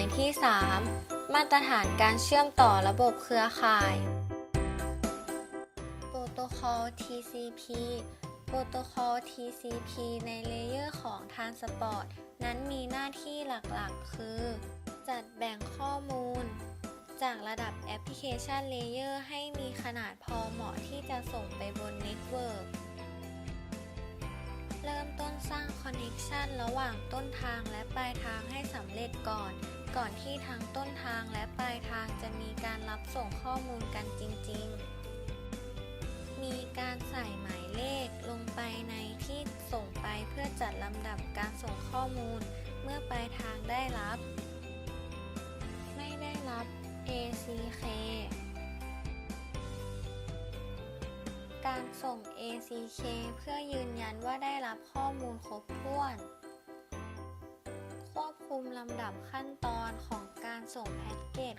วยที่ 3 มาตรฐานการเชื่อมต่อระบบเครือข่าย โปรโตคอล TCP โปรโตคอล TCP ในเลเยอร์ของ Transport นั้นมีหน้าที่หลักๆ คือ จัดแบ่งข้อมูล จากระดับแอปพลิเคชันเลเยอร์ให้มีขนาดพอเหมาะที่จะส่งไปบนเน็ตเวิร์กเริ่มต้นสร้างคอนเน c ชันระหว่างต้นทางและปลายทางให้สำเร็จก่อน ก่อนที่ทั้งต้นทางและปลายทางจะมีการรับส่งข้อมูลกันจริง ๆ มีการใส่หมายเลขลงไปในที่ส่งไปเพื่อจัดลำดับการส่งข้อมูลเมื่อปลายทางได้รับ ไม่ได้รับ ACK การส่ง ACK เพื่อยืนยันว่าได้รับข้อมูลครบถ้วน คุมลำดับขั้นตอนของการส่งแพ็กเกจ